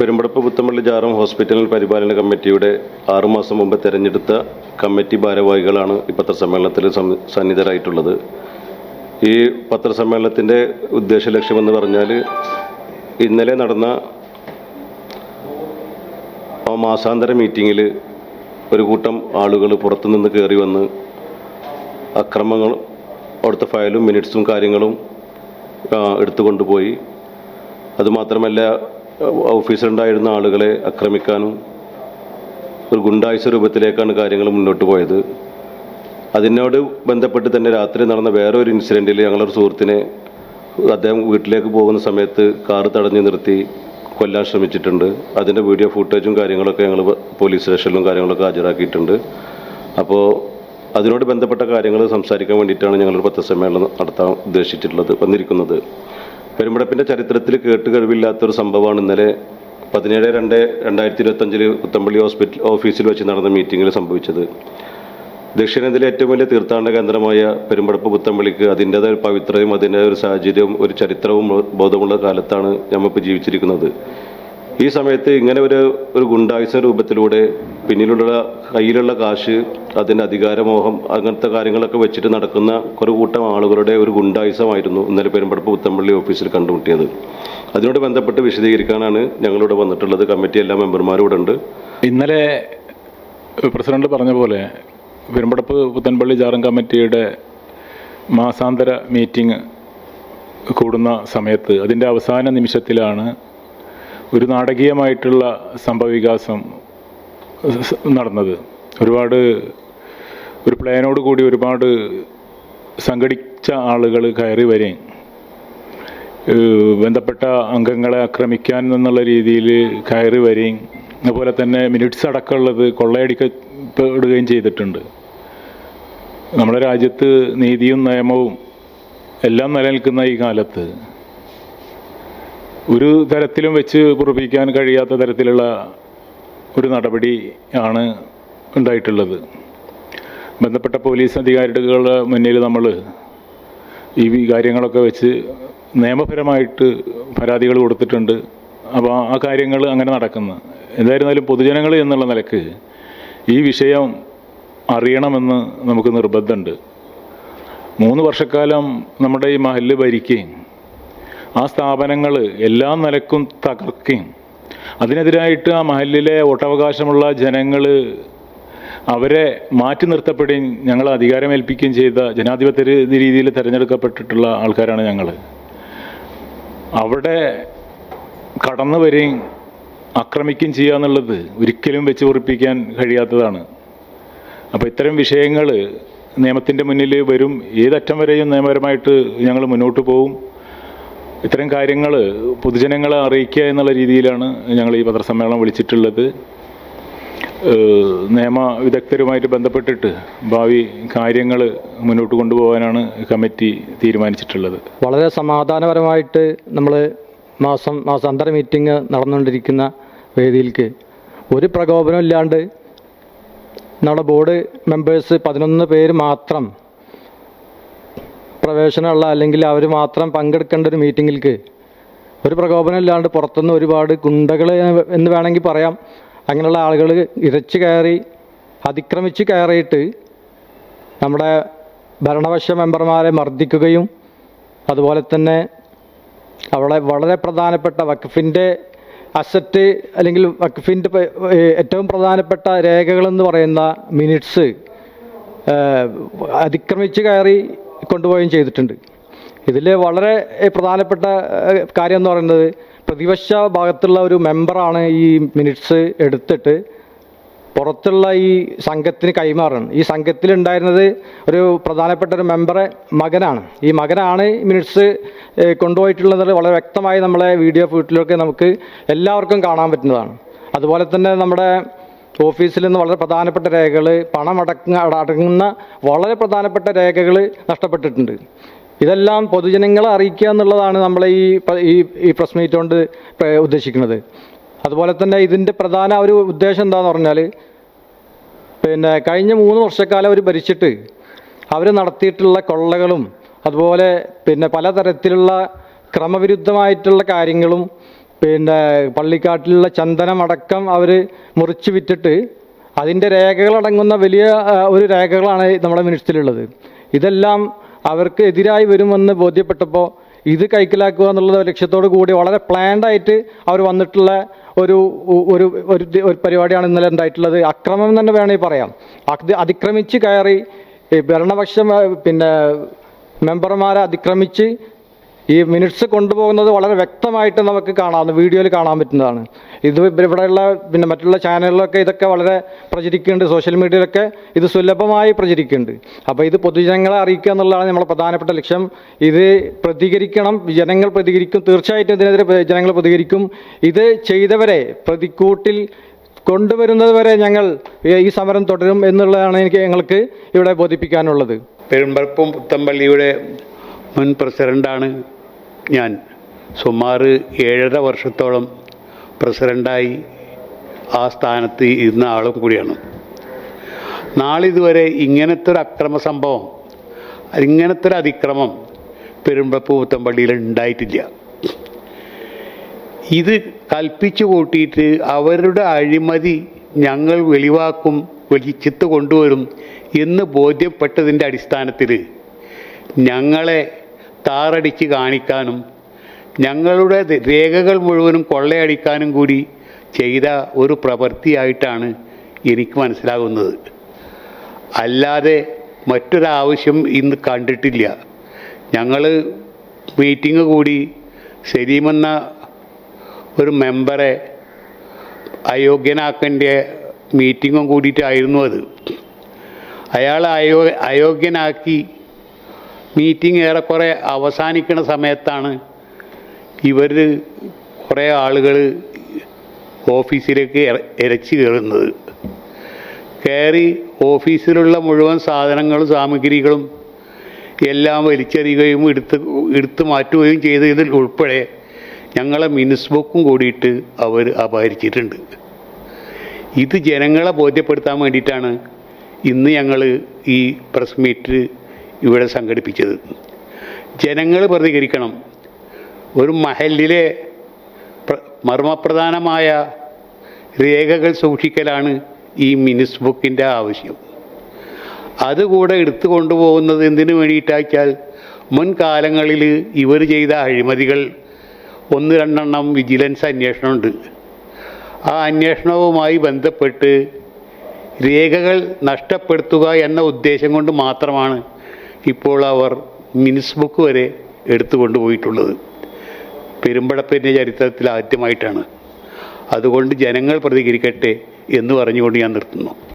Perumpadappu Puthenpally ജാറം hospital പരിപാലന കമ്മിറ്റിയുടെ ആറുമാസം മുമ്പ് തെരഞ്ഞെടുത്ത കമ്മിറ്റി ഭാരവാഹികളാണ് ഈ പത്രസമ്മേളനത്തിൽ സന്നിധരായിട്ടുള്ളത്. ഈ പത്രസമ്മേളനത്തിന്റെ ഉദ്ദേശ ലക്ഷ്യമെന്ന് പറഞ്ഞാൽ ഇന്നലെ നടന്ന മാസാന്തര മീറ്റിങ്ങിൽ ഒരു കൂട്ടം ആളുകൾ പുറത്തുനിന്ന് കയറി വന്ന് അക്രമങ്ങൾ അവിടുത്തെ ഫയലും മിനിറ്റ്സും കാര്യങ്ങളും എടുത്തു കൊണ്ടുപോയി അതുമാത്രമല്ല ഓഫീസിലുണ്ടായിരുന്ന ആളുകളെ ആക്രമിക്കാനും ഒരു ഗുണ്ടായുസ രൂപത്തിലേക്കാണ് കാര്യങ്ങൾ മുന്നോട്ട് പോയത്. അതിനോട് ബന്ധപ്പെട്ട് തന്നെ രാത്രി നടന്ന വേറൊരു ഇൻസിഡന്റിൽ ഞങ്ങളൊരു സുഹൃത്തിനെ അദ്ദേഹം വീട്ടിലേക്ക് പോകുന്ന സമയത്ത് കാറ് തടഞ്ഞു നിർത്തി കൊല്ലാൻ ശ്രമിച്ചിട്ടുണ്ട്. അതിന്റെ വീഡിയോ ഫുട്ടേജും കാര്യങ്ങളൊക്കെ ഞങ്ങൾ പോലീസ് സ്റ്റേഷനിലും കാര്യങ്ങളൊക്കെ ഹാജരാക്കിയിട്ടുണ്ട്. അപ്പോൾ അതിനോട് ബന്ധപ്പെട്ട കാര്യങ്ങൾ സംസാരിക്കാൻ വേണ്ടിയിട്ടാണ് ഞങ്ങൾ പത്രസമ്മേളനം നടത്താൻ ഉദ്ദേശിച്ചിട്ടുള്ളത് വന്നിരിക്കുന്നത്. പെരുമ്പടപ്പിന്റെ ചരിത്രത്തിൽ കേട്ട് കഴിവില്ലാത്തൊരു സംഭവമാണ്. ഇന്നലെ പതിനേഴ് രണ്ട് രണ്ടായിരത്തി ഇരുപത്തഞ്ചിൽ പുത്തമ്പള്ളി ഹോസ്പിറ്റൽ ഓഫീസിൽ വെച്ച് നടന്ന മീറ്റിങ്ങിൽ സംഭവിച്ചത്. ദക്ഷിണേന്ത്യയിലെ ഏറ്റവും വലിയ തീർത്ഥാടന കേന്ദ്രമായ പെരുമ്പടപ്പ് പുത്തമ്പള്ളിക്ക് അതിന്റെതായ പവിത്രതയും അതിന്റെ ഒരു സാഹചര്യവും ഒരു ചരിത്രവും ബോധമുള്ള കാലത്താണ് നമ്മൾ ഇപ്പോൾ ജീവിച്ചിരിക്കുന്നത്. ഈ സമയത്ത് ഇങ്ങനെ ഒരു ഒരു ഗുണ്ടായുസ രൂപത്തിലൂടെ പിന്നിലുള്ള കയ്യിലുള്ള കാശ് അതിന്റെ അധികാരമോഹം അങ്ങനത്തെ കാര്യങ്ങളൊക്കെ വെച്ചിട്ട് നടക്കുന്ന ഒരു കൂട്ടം ആളുകളുടെ ഒരു ഗുണ്ടായുസമായിരുന്നു ഇന്നലെ പെരുമ്പടപ്പ് പുത്തമ്പള്ളി ഓഫീസിൽ കണ്ടുമുട്ടിയത്. അതിനോട് ബന്ധപ്പെട്ട് വിശദീകരിക്കാനാണ് ഞങ്ങളിവിടെ വന്നിട്ടുള്ളത്. കമ്മിറ്റി എല്ലാ മെമ്പർമാരും ഇവിടെ ഉണ്ട്. ഇന്നലെ പ്രസിഡന്റ് പറഞ്ഞ പോലെ പെരുമ്പടപ്പ് പുത്തൻപള്ളി ജാറൻ കമ്മിറ്റിയുടെ മാസാന്തര മീറ്റിംഗ് കൂടുന്ന സമയത്ത് അതിന്റെ അവസാന നിമിഷത്തിലാണ് ഒരു നാടകീയമായിട്ടുള്ള സംഭവവികാസം നടന്നത്. ഒരുപാട് ഒരു പ്ലാനോട് കൂടി ഒരുപാട് സംഘടിച്ച ആളുകൾ കയറി വരെയും ബന്ധപ്പെട്ട അംഗങ്ങളെ ആക്രമിക്കാൻ എന്നുള്ള രീതിയിൽ കയറി വരെയും അതുപോലെ തന്നെ മിനിറ്റ്സ് അടക്കമുള്ളത് കൊള്ളയടിക്കപ്പെടുകയും ചെയ്തിട്ടുണ്ട്. നമ്മുടെ രാജ്യത്ത് നീതിയും നിയമവും എല്ലാം നിലനിൽക്കുന്ന ഈ കാലത്ത് ഒരു തരത്തിലും വെച്ച് പുറപ്പിക്കാൻ കഴിയാത്ത തരത്തിലുള്ള ഒരു നടപടി ആണ് ഉണ്ടായിട്ടുള്ളത്. ബന്ധപ്പെട്ട പോലീസ് അധികാരികളുടെ മുന്നിൽ നമ്മൾ ഈ കാര്യങ്ങളൊക്കെ വെച്ച് നിയമപരമായിട്ട് പരാതികൾ കൊടുത്തിട്ടുണ്ട്. അപ്പോൾ ആ കാര്യങ്ങൾ അങ്ങനെ നടക്കുന്നു. എന്തായിരുന്നാലും പൊതുജനങ്ങൾ എന്നുള്ള നിലയ്ക്ക് ഈ വിഷയം അറിയണമെന്ന് നമുക്ക് നിർബന്ധമുണ്ട്. മൂന്ന് വർഷക്കാലം നമ്മുടെ ഈ മഹൽ ഭരിക്കുകയും ആ സ്ഥാപനങ്ങൾ എല്ലാ നിലക്കും തകർക്കുകയും അതിനെതിരായിട്ട് ആ മഹലിലെ വോട്ടവകാശമുള്ള ജനങ്ങൾ അവരെ മാറ്റി നിർത്തപ്പെടുകയും ഞങ്ങൾ അധികാരമേൽപ്പിക്കുകയും ചെയ്ത ജനാധിപത്യ രീതിയിൽ തിരഞ്ഞെടുക്കപ്പെട്ടിട്ടുള്ള ആൾക്കാരാണ് ഞങ്ങൾ. അവിടെ കടന്നു വരികയും ആക്രമിക്കുകയും ചെയ്യുക എന്നുള്ളത് ഒരിക്കലും വെച്ച് ഉറപ്പിക്കാൻ കഴിയാത്തതാണ്. അപ്പോൾ ഇത്തരം വിഷയങ്ങൾ നിയമത്തിന്റെ മുന്നിൽ വരും. ഏതറ്റം വരെയും നിയമപരമായിട്ട് ഞങ്ങൾ മുന്നോട്ട് പോകും ഇത്തരം കാര്യങ്ങൾ പൊതുജനങ്ങളെ അറിയിക്കുക എന്നുള്ള രീതിയിലാണ് ഞങ്ങൾ ഈ പത്രസമ്മേളനം വിളിച്ചിട്ടുള്ളത്. നിയമ വിദഗ്ധരുമായിട്ട് ബന്ധപ്പെട്ടിട്ട് ഭാവി കാര്യങ്ങൾ മുന്നോട്ട് കൊണ്ടുപോകാനാണ് കമ്മിറ്റി തീരുമാനിച്ചിട്ടുള്ളത്. വളരെ സമാധാനപരമായിട്ട് നമ്മൾ മാസം മാസാന്തര മീറ്റിംഗ് നടന്നുകൊണ്ടിരിക്കുന്ന വേദിയിലേക്ക് ഒരു പ്രകോപനം ഇല്ലാണ്ട് നമ്മുടെ ബോർഡ് മെമ്പേഴ്സ് പതിനൊന്ന് പേര് മാത്രം പ്രവേശനമുള്ള അല്ലെങ്കിൽ അവർ മാത്രം പങ്കെടുക്കേണ്ട ഒരു മീറ്റിങ്ങിലേക്ക് ഒരു പ്രകോപനം ഇല്ലാണ്ട് പുറത്തുനിന്ന് ഒരുപാട് ഗുണ്ടകൾ എന്ന് വേണമെങ്കിൽ പറയാം. അങ്ങനെയുള്ള ആളുകൾ ഇരച്ചു കയറി അതിക്രമിച്ച് കയറിയിട്ട് നമ്മുടെ ഭരണപക്ഷ മെമ്പർമാരെ മർദ്ദിക്കുകയും അതുപോലെ തന്നെ അവളെ വളരെ പ്രധാനപ്പെട്ട വഖഫിന്റെ അസറ്റ് അല്ലെങ്കിൽ വഖഫിന്റെ ഏറ്റവും പ്രധാനപ്പെട്ട രേഖകളെന്ന് പറയുന്ന മിനിറ്റ്സ് അതിക്രമിച്ച് കയറി കൊണ്ടുപോവുകയും ചെയ്തിട്ടുണ്ട്. ഇതിൽ വളരെ പ്രധാനപ്പെട്ട കാര്യം എന്ന് പറയുന്നത് പ്രതിപക്ഷ ഭാഗത്തുള്ള ഒരു മെമ്പറാണ് ഈ മിനിറ്റ്സ് എടുത്തിട്ട് പുറത്തുള്ള ഈ സംഘത്തിന് കൈമാറണം ഈ സംഘത്തിലുണ്ടായിരുന്നത് ഒരു പ്രധാനപ്പെട്ട ഒരു മെമ്പറെ മകനാണ്. ഈ മകനാണ് മിനിറ്റ്സ് കൊണ്ടുപോയിട്ടുള്ളത് വളരെ വ്യക്തമായി നമ്മളെ വീഡിയോ ഫീട്ടിലൊക്കെ നമുക്ക് എല്ലാവർക്കും കാണാൻ പറ്റുന്നതാണ്. അതുപോലെ തന്നെ നമ്മുടെ ഓഫീസിൽ നിന്ന് വളരെ പ്രധാനപ്പെട്ട രേഖകൾ പണം അടങ്ങ അടങ്ങുന്ന വളരെ പ്രധാനപ്പെട്ട രേഖകൾ നഷ്ടപ്പെട്ടിട്ടുണ്ട്. ഇതെല്ലാം പൊതുജനങ്ങളെ അറിയിക്കുക എന്നുള്ളതാണ് നമ്മൾ ഈ ഈ പ്രസ് മീറ്റ് കൊണ്ട് ഉദ്ദേശിക്കുന്നത്. അതുപോലെ തന്നെ ഇതിന്റെ പ്രധാന ഒരു ഉദ്ദേശം എന്താണെന്ന് പറഞ്ഞാൽ പിന്നെ കഴിഞ്ഞ മൂന്ന് വർഷക്കാലം അവർ ഭരിച്ചിട്ട് അവർ നടത്തിയിട്ടുള്ള കൊള്ളകളും അതുപോലെ പിന്നെ പലതരത്തിലുള്ള ക്രമവിരുദ്ധമായിട്ടുള്ള കാര്യങ്ങളും പിന്നെ പള്ളിക്കാട്ടിലുള്ള ചന്ദനമടക്കം അവർ മുറിച്ച് വിറ്റിട്ട് അതിന്റെ രേഖകളടങ്ങുന്ന വലിയ ഒരു രേഖകളാണ് നമ്മുടെ മിനിറ്റ്സിലുള്ളത് ഇതെല്ലാം അവർക്ക് എതിരായി വരുമെന്ന് ബോധ്യപ്പെട്ടപ്പോൾ ഇത് കൈക്കലാക്കുക എന്നുള്ള ലക്ഷ്യത്തോടു കൂടി വളരെ പ്ലാൻഡായിട്ട് അവർ വന്നിട്ടുള്ള ഒരു ഒരു ഒരു പരിപാടിയാണ് ഇന്നലെ ഉണ്ടായിട്ടുള്ളത്. അക്രമം തന്നെ വേണമെങ്കിൽ പറയാം. അത് അതിക്രമിച്ച് കയറി ഭരണപക്ഷം പിന്നെ മെമ്പർമാരെ അതിക്രമിച്ച് ഈ മിനിറ്റ്സ് കൊണ്ടുപോകുന്നത് വളരെ വ്യക്തമായിട്ട് നമുക്ക് കാണാവുന്ന വീഡിയോയിൽ കാണാൻ പറ്റുന്നതാണ്. ഇത് ഇവിടെയുള്ള പിന്നെ മറ്റുള്ള ചാനലുകളൊക്കെ ഇതൊക്കെ വളരെ പ്രചരിക്കുന്നുണ്ട് സോഷ്യൽ മീഡിയയിലൊക്കെ ഇത് സുലഭമായി പ്രചരിക്കുന്നുണ്ട്. അപ്പോൾ ഇത് പൊതുജനങ്ങളെ അറിയിക്കുക എന്നുള്ളതാണ് നമ്മുടെ പ്രധാനപ്പെട്ട ലക്ഷ്യം. ഇത് പ്രതികരിക്കണം ജനങ്ങൾ പ്രതികരിക്കും തീർച്ചയായിട്ടും ഇതിനെതിരെ ജനങ്ങൾ പ്രതികരിക്കും. ഇത് ചെയ്തവരെ പ്രതിക്കൂട്ടിൽ കൊണ്ടുവരുന്നത് വരെ ഞങ്ങൾ ഈ സമരം തുടരും എന്നുള്ളതാണ് എനിക്ക് ഞങ്ങൾക്ക് ഇവിടെ ബോധിപ്പിക്കാനുള്ളത്. പെരുമ്പറപ്പും പുത്തമ്പള്ളിയുടെ മുൻ പ്രസിഡന്റാണ് ഞാൻ സുമാർ ഏഴര വർഷത്തോളം പ്രസിഡന്റായി ആ സ്ഥാനത്ത് ഇരുന്ന ആളും കൂടിയാണ്. നാളിതുവരെ ഇങ്ങനത്തെ ഒരു അക്രമ സംഭവം ഇങ്ങനത്തെ ഒരു അതിക്രമം പെരുമ്പപ്പൂത്തം പള്ളിയിൽ ഉണ്ടായിട്ടില്ല. ഇത് കൽപ്പിച്ചു കൂട്ടിയിട്ട് അവരുടെ അഴിമതി ഞങ്ങൾ വെളിവാക്കും വെളിച്ചത്ത് കൊണ്ടുവരും എന്ന് ബോധ്യപ്പെട്ടതിന്റെ അടിസ്ഥാനത്തിൽ ഞങ്ങളെ താറടിച്ച് കാണിക്കാനും ഞങ്ങളുടെ രേഖകൾ മുഴുവനും കൊള്ളയടിക്കാനും കൂടി ചെയ്ത ഒരു പ്രവൃത്തിയായിട്ടാണ് എനിക്ക് മനസ്സിലാകുന്നത്. അല്ലാതെ മറ്റൊരാവശ്യം ഇന്ന് കണ്ടിട്ടില്ല. ഞങ്ങൾ മീറ്റിംഗ് കൂടി സലീമെന്ന ഒരു മെമ്പറെ അയോഗ്യനാക്കേണ്ട മീറ്റിങ്ങും കൂടിയിട്ടായിരുന്നു അത്. അയാൾ അയോ അയോഗ്യനാക്കി മീറ്റിംഗ് ഏറെക്കുറെ അവസാനിക്കുന്ന സമയത്താണ് ഇവർ കുറേ ആളുകൾ ഓഫീസിലേക്ക് ഇരച്ചു കയറുന്നത്. കയറി ഓഫീസിലുള്ള മുഴുവൻ സാധനങ്ങളും സാമഗ്രികളും എല്ലാം വലിച്ചെറിയുകയും എടുത്ത് എടുത്തു മാറ്റുകയും ചെയ്തതിൽ ഉൾപ്പെടെ ഞങ്ങളെ മിനിസ് ബുക്കും കൂടിയിട്ട് അവർ അപഹരിച്ചിട്ടുണ്ട്. ഇത് ജനങ്ങളെ ബോധ്യപ്പെടുത്താൻ വേണ്ടിയിട്ടാണ് ഇന്ന് ഞങ്ങൾ ഈ പ്രസ് മീറ്റ് ഇവിടെ സംഘടിപ്പിച്ചത്. ജനങ്ങൾ പ്രതികരിക്കണം. ഒരു മഹലിലെ പ്ര- മർമ്മപ്രധാനമായ രേഖകൾ സൂക്ഷിക്കലാണ് ഈ മിനിസ് ബുക്കിന്റെ ആവശ്യം. അതുകൂടെ എടുത്തു കൊണ്ടുപോകുന്നത് എന്തിനു വേണ്ടിയിട്ടാച്ചാൽ മുൻകാലങ്ങളിൽ ഇവർ ചെയ്ത അഴിമതികൾ ഒന്ന് രണ്ടെണ്ണം വിജിലൻസ് അന്വേഷണമുണ്ട്. ആ അന്വേഷണവുമായി ബന്ധപ്പെട്ട് രേഖകൾ നഷ്ടപ്പെടുത്തുക എന്ന ഉദ്ദേശം കൊണ്ട് മാത്രമാണ് ഇപ്പോൾ അവർ മിനിസ് ബുക്ക് വരെ എടുത്തു കൊണ്ടുപോയിട്ടുള്ളത്. പെരുമ്പടപ്പിന്റെ ചരിത്രത്തിൽ ആദ്യമായിട്ടാണ്. അതുകൊണ്ട് ജനങ്ങൾ പ്രതികരിക്കട്ടെ എന്ന് പറഞ്ഞുകൊണ്ട് ഞാൻ നിർത്തുന്നു.